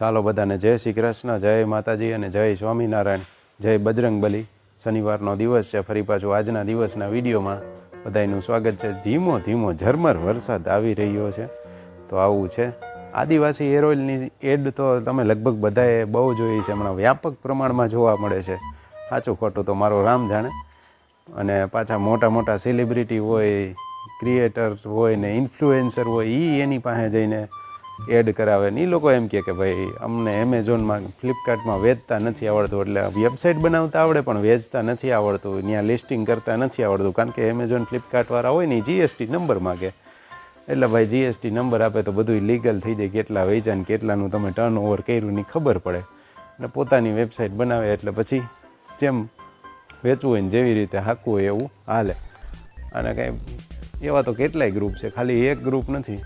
ચાલો બધાને જય શ્રી કૃષ્ણ, જય માતાજી અને જય સ્વામિનારાયણ, જય બજરંગબલી. શનિવારનો દિવસ છે, ફરી પાછું આજના દિવસના વિડીયોમાં બધાનું સ્વાગત છે. ધીમો ધીમો ઝરમર વરસાદ આવી રહ્યો છે. તો આવું છે. આદિવાસી હેર ઓઇલની એડ તો તમે લગભગ બધાએ બહુ જોઈ છે, હમણાં વ્યાપક પ્રમાણમાં જોવા મળે છે. સાચું ખોટું તો મારો રામ જાણે. અને પાછા મોટા મોટા સેલિબ્રિટી હોય ક્રિએટર હોય ને ઇન્ફ્લુએન્સર હોય એ એની પાસે જઈને એડ કરાવે ને એ લોકો એમ કહે કે ભાઈ, અમને એમેઝોનમાં ફ્લિપકાર્ટમાં વેચતા નથી આવડતું. એટલે વેબસાઇટ બનાવતા આવડે, પણ વેચતા નથી આવડતું. ત્યાં લિસ્ટિંગ કરતા નથી આવડતું. કારણ કે એમેઝોન ફ્લિપકાર્ટવાળા હોય ને જીએસટી નંબર માગે. એટલે ભાઈ જીએસટી નંબર આપે તો બધું લીગલ થઈ જાય કેટલા વેચાય ને કેટલાનું તમે ટર્ન ઓવર કર્યું ની ખબર પડે. અને પોતાની વેબસાઇટ બનાવે એટલે પછી જેમ વેચવું હોય ને જેવી રીતે હાકવું હોય એવું હાલે. અને કંઈ એવા તો કેટલાય ગ્રુપ છે. ખાલી એક ગ્રુપ નથી.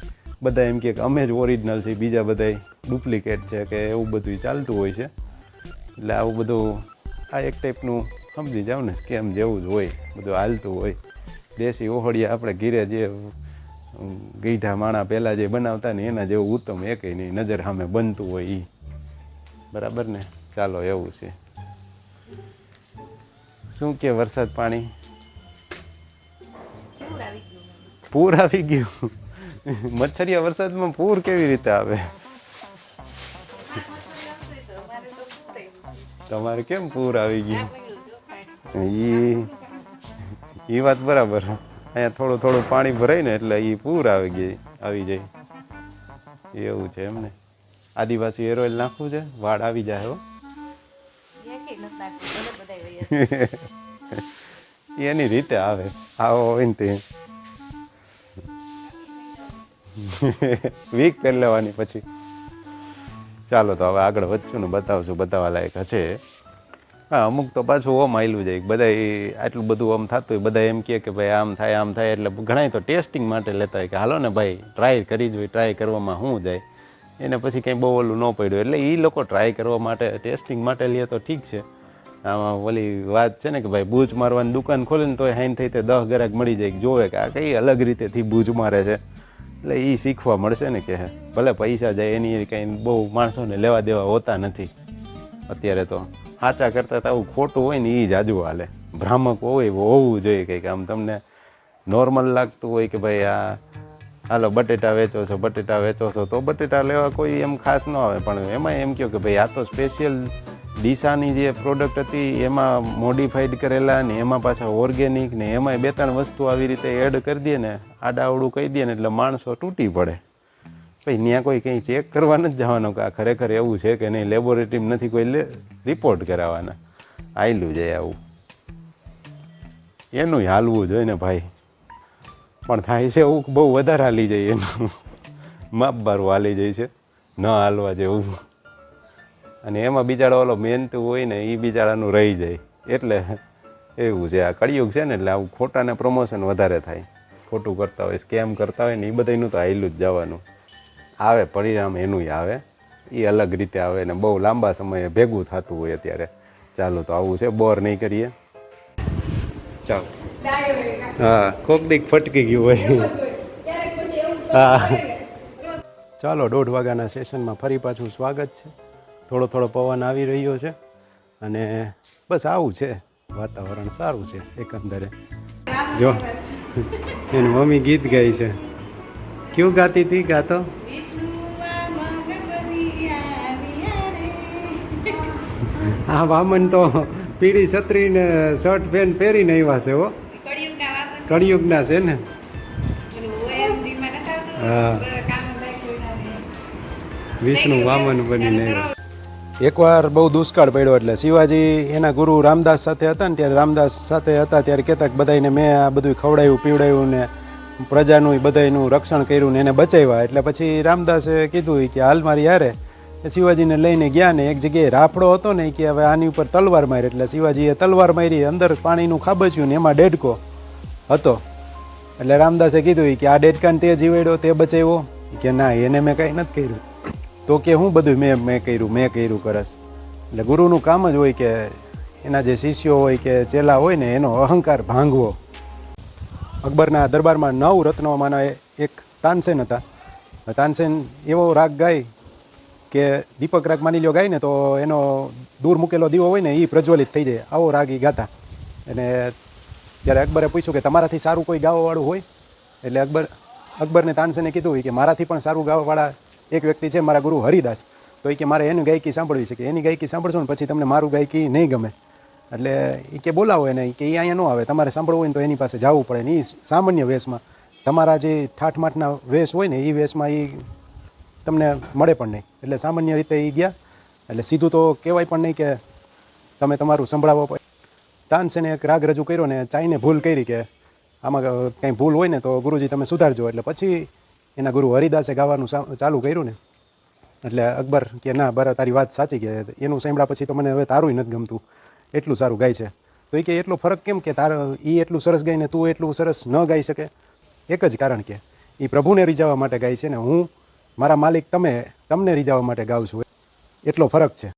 બધા એમ કહે કે અમે જ ઓરિજિનલ છે બીજા બધા ડુપ્લિકેટ છે કે એવું બધું ચાલતું હોય છે. એટલે આવું બધું આ એક ટાઈપનું સમજી જાવ ને સ્કેમ જેવું જ હોય બધું હાલતું હોય. દેશી ઓહળિયા આપણે ઘીરે જે ગીઠા માણા પહેલાં જે બનાવતા ને એના જેવું ઉત્તમ નહીં નજર સામે બનતું હોય એ બરાબર ને? ચાલો એવું છે. શું કે વરસાદ પાણી? પૂર આવી ગયું. મચ્છરિયા વરસાદમાં પૂર કેવી રીતે આવે? તમારે કેમ પૂર આવી ગયું? ઈ ઈ વાત બરાબર. અહીંયા થોડું થોડું પાણી ભરાય ને એટલે એ પૂર આવી ગઈ આવી જાય. એવું છે એમને. આદિવાસી હેર ઓઇલ નાખવું છે વાળ આવી જાય હો. એની રીતે આવે. આવો હોય ને તે. વીક કરી લેવાની પછી. ચાલો તો હવે આગળ વધશું ને બતાવશું બતાવવા લાયક હશે. હા, અમુક તો પાછું ઓમ આવેલું જાય. બધા આટલું બધું આમ થતું હોય, બધા એમ કહે કે ભાઈ આમ થાય આમ થાય, એટલે ઘણા તો ટેસ્ટિંગ માટે લેતા હોય કે, હાલો ને ભાઈ ટ્રાય કરી જોઈએ ટ્રાય કરવામાં શું જાય? એને પછી કંઈ બહુ ઓલું ન પડ્યું. એટલે એ લોકો ટ્રાય કરવા માટે, ટેસ્ટિંગ માટે લે તો ઠીક છે. આમાં ઓલી વાત છે ને કે ભાઈ બૂજ મારવાની દુકાન ખોલે ને તોય હાઈન થઈ તે દસ ગ્રાહક મળી જાય જોવે કે આ કઈ અલગ રીતેથી ભૂજ મારે છે. એટલે એ શીખવા મળશે ને કે ભલે પૈસા જાય એની કંઈ બહુ માણસોને લેવા દેવા હોતા નથી. અત્યારે તો સાચા કરતાં તો આવું ખોટું હોય ને એ જ આજુ હાલે. ભ્રામક હોય એવું હોવું જોઈએ કંઈક. આમ તમને નોર્મલ લાગતું હોય કે ભાઈ આ, હાલો બટેટા વેચો છો, બટેટા વેચો છો, તો બટેટા લેવા કોઈ એમ ખાસ ન આવે. પણ એમાં એમ કહો કે ભાઈ આ તો સ્પેશિયલ ડીસાની જે પ્રોડક્ટ હતી, એમાં મોડિફાઈડ કરેલા ને એમાં પાછા ઓર્ગેનિક ને એમાંય બે ત્રણ વસ્તુ આવી રીતે એડ કરી દે ને આડાવડું કહી દે ને, એટલે માણસો તૂટી પડે. ભાઈ ત્યાં કોઈ કંઈ ચેક કરવા નથી જવાનું કે આ ખરેખર એવું છે કે નહીં લેબોરેટરીમાં નથી કોઈ રિપોર્ટ કરાવવાના. આયલું છે આવું. એનું હાલવું જોઈએ ને ભાઈ. પણ થાય છે એવું બહુ વધારે હાલી જાય એનું. માપ બારું હાલી જાય છે. ન હાલવા જેવું. અને એમાં બિચારો ઓલો મહેનતું હોય ને એ બિચારાનું રહી જાય. એટલે એવું છે. આ કળિયુગ છે ને એટલે આવું ખોટાને પ્રમોશન વધારે થાય. ખોટું કરતા હોય સ્કેમ કરતા હોય ને એ બધાનું તો હાયલું જ જવાનું. આવે, પરિણામ એનુંય આવે. એ અલગ રીતે આવે ને, બહુ લાંબા સમયે ભેગું થતું હોય અત્યારે. ચાલો તો આવું છે, બોર નહીં કરીએ. ચાલો. હા, કોક દીક ફટકી ગયું હોય. હા. ચાલો, દોઢ વાગ્યાના સેશનમાં ફરી પાછું સ્વાગત છે. થોડો થોડો પવન આવી રહ્યો છે અને બસ આવું છે. વાતાવરણ સારું છે એકંદરે. જો, એની મમ્મી ગીત ગાય છે. કયું ગાતી હતી ગાતો? આ વામન તો પીળી છત્રી ને શર્ટ પેન્ટ પહેરીને આવ્યા છે, હો. કળિયુગના છે ને. હા. વિષ્ણુ વામન બનીને આવ્યા. એકવાર બહુ દુષ્કાળ પડ્યો એટલે શિવાજી એના ગુરુ રામદાસ સાથે હતા ને ત્યારે રામદાસ સાથે હતા ત્યારે કહેતા કે બધાને મેં આ બધું ખવડાવ્યું પીવડાવ્યું ને પ્રજાનું બધાનું રક્ષણ કર્યું ને એને બચાવ્યા. એટલે પછી રામદાસે કીધું કે હાલ મારી યારે શિવાજીને લઈને ગયા ને એક જગ્યાએ રાફડો હતો ને કે હવે આની ઉપર તલવાર મારી. એટલે શિવાજીએ તલવાર મારી, અંદર પાણીનું ખાબચ્યું ને એમાં ડેડકો હતો. એટલે રામદાસે કીધું કે આ ડેડકાને તે જીવાડ્યો, તે બચાવ્યો. કે ના, એને મેં કાંઈ નથી કર્યું. તો કે હું બધું મેં મેં કર્યું મેં કર્યું કરસ. એટલે ગુરુનું કામ જ હોય કે એના જે શિષ્યો હોય કે ચેલા હોય ને એનો અહંકાર ભાંગવો. અકબરના દરબારમાં નવ રત્નોમાંના એક તાનસેન હતા. તાનસેન એવો રાગ ગાય કે દીપક રાગ માની લ્યો ગાય ને તો એનો દૂર મૂકેલો દીવો હોય ને એ પ્રજ્વલિત થઈ જાય. આવો રાગ એ ગાતા. અને ત્યારે અકબરે પૂછ્યું કે તમારાથી સારું કોઈ ગાવાવાળું હોય? એટલે અકબર, અકબરને તાનસેને કીધું કે મારાથી પણ સારું ગાવાવાળા એક વ્યક્તિ છે મારા ગુરુ હરિદાસ. તો એ કે મારે એની ગાયકી સાંભળવી છે કે એની ગાયકી સાંભળશો ને પછી તમને મારું ગાયકી નહીં ગમે. એટલે એ કે બોલાવો એને કે એ અહીંયા ન આવે, તમારે સાંભળવું હોય ને તો એની પાસે જવું પડે ને એ સામાન્ય વેશમાં. તમારા જે ઠાઠમાઠના વેશ હોય ને એ વેશમાં એ તમને મળે પણ નહીં. એટલે સામાન્ય રીતે એ ગયા. એટલે સીધું તો કહેવાય પણ નહીં કે તમે તમારું સંભળાવો પડે. તાનસેને એક રાગ રજૂ કર્યો ને ચાઈને ભૂલ કરી કે આમાં કંઈ ભૂલ હોય ને તો ગુરુજી તમે સુધારજો. એટલે પછી એના ગુરુ હરિદાસે ગાવાનું ચાલુ કર્યું ને. એટલે અકબર કે, ના બરાબર તારી વાત સાચી કે, એનું સાંભળ્યા પછી તો મને હવે તારું નથી ગમતું. એટલું સારું ગાય છે. તો એ કે, એટલો ફરક કેમ કે તાર એ એટલું સરસ ગાય ને તું એટલું સરસ ન ગાઈ શકે? એક જ કારણ કે એ પ્રભુને રીઝાવવા માટે ગાય છે ને હું, મારા માલિક તમે, તમને રીઝાવવા માટે ગાઉં છું. એટલો ફરક છે.